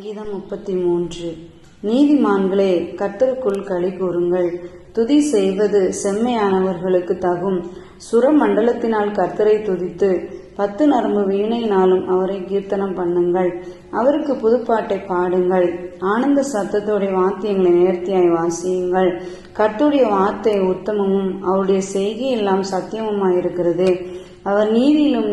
சங்கீதம் முப்பத்தி மூன்று நீதிமான்களே கர்த்தருக்குள் களி கூறுங்கள். துதி செய்வது செம்மையானவர்களுக்கு தகும். சுரமண்டலத்தினால் கர்த்தரை துதித்து பத்து நரம்பு வீணையினாலும் அவரை கீர்த்தனம் பண்ணுங்கள். அவருக்கு புதுப்பாட்டை பாடுங்கள். ஆனந்த சத்தத்தோடைய வாத்தியங்களை நேர்த்தியாய் வாசியுங்கள். கர்த்துடைய வார்த்தை உத்தமமும் அவருடைய செய்கை எல்லாம் சத்தியமுமாயிருக்கிறது. அவர் நீதியிலும்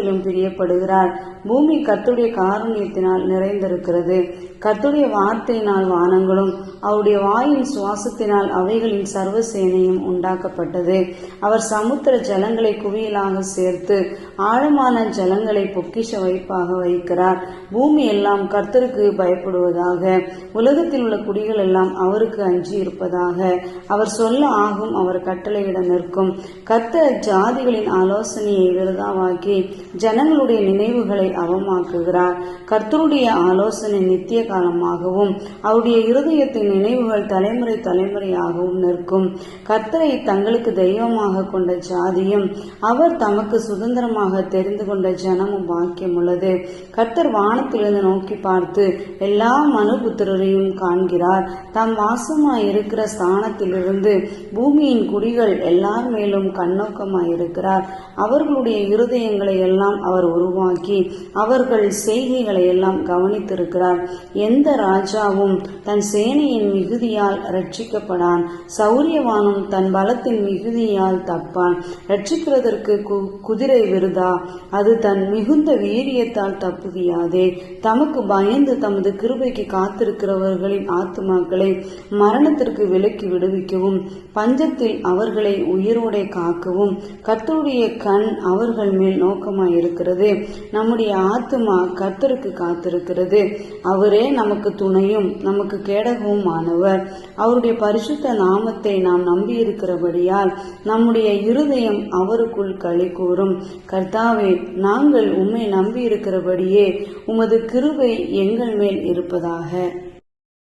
நியாயத்திலும் பிரியப்படுகிறார். பூமி கத்துடைய காரணியத்தினால் நிறைந்திருக்கிறது. கத்துடைய வார்த்தையினால் வானங்களும் அவருடைய வாயின் சுவாசத்தினால் அவைகளின் சர்வ சேனையும் உண்டாக்கப்பட்டது. அவர் சமுத்திர ஜலங்களை குவியலாக சேர்த்து ஆழமான ஜலங்களை பொக்கிஷ வைப்பாக வைக்கிறார். பூமி எல்லாம் கர்த்தருக்கு பயப்படுவதாக உலகத்தில் உள்ள குடிகள் எல்லாம் அவருக்கு அஞ்சி இருப்பதாக அவர் சொல்ல ஆகும் அவர் கட்டளையிட நிற்கும். கத்த ஜாதிகளின் ஆலோசனையை விருதாவாக்கி ஜனங்களுடைய நினைவுகளை அவமாக்குகிறார். கர்த்தருடைய ஆலோசனை நித்திய காலமாகவும் அவருடைய இருதயத்தின் நினைவுகள் தலைமுறை தலைமுறையாகவும் நிற்கும். கர்த்தரை தங்களுக்கு தெய்வமாக கொண்ட ஜாதியும் அவர் தமக்கு சுதந்திரமாக தெரிந்து கொண்ட ஜனமும் பாக்கியம் உள்ளது. கர்த்தர் வானத்திலிருந்து நோக்கி பார்த்து எல்லா மனுபுத்திரரையும் காண்கிறார். தாம் வாசமாய் இருக்கிற ஸ்தானத்திலிருந்து பூமியின் குடிகள் எல்லார் மேலும் கண்ணோக்கமாய் இருக்கிறார் அவர்களுடைய இருதயங்களை எல்லாம் எல்லாம் அவர் உருவாக்கி அவர்கள் செய்கைகளை எல்லாம் கவனித்திருக்கிறார். எந்த ராஜாவும் தன் சேனையின் மிகுதியால் ரட்சிக்கப்படான் சௌரியவானும் தன் பலத்தின் மிகுதியால் தப்பான். ரட்சிக்கிறதற்கு குதிரை விருதா? அது தன் மிகுந்த வீரியத்தால் தப்புவியாதே. தமக்கு பயந்து தமது கிருபைக்கு காத்திருக்கிறவர்களின் ஆத்துமாக்களை மரணத்திற்கு விலக்கி விடுவிக்கவும் பஞ்சத்தில் அவர்களை உயிரோடை காக்கவும் கத்தருடைய கண் அவர்கள் மேல் நோக்கமாய் இருக்கிறது. நம்முடைய ஆத்துமா கர்த்தருக்கு காத்திருக்கிறது. அவரே நமக்கு துணையும் நமக்கு கேடகமும் ஆனவர் அவருடைய பரிசுத்த நாமத்தை நாம் நம்பியிருக்கிறபடியால் நம்முடைய இருதயம் அவருக்குள் களி கூறும் கர்த்தாவே நாங்கள் உம்மை நம்பியிருக்கிறபடியே உமது கிருபை எங்கள் மேல் இருப்பதாக.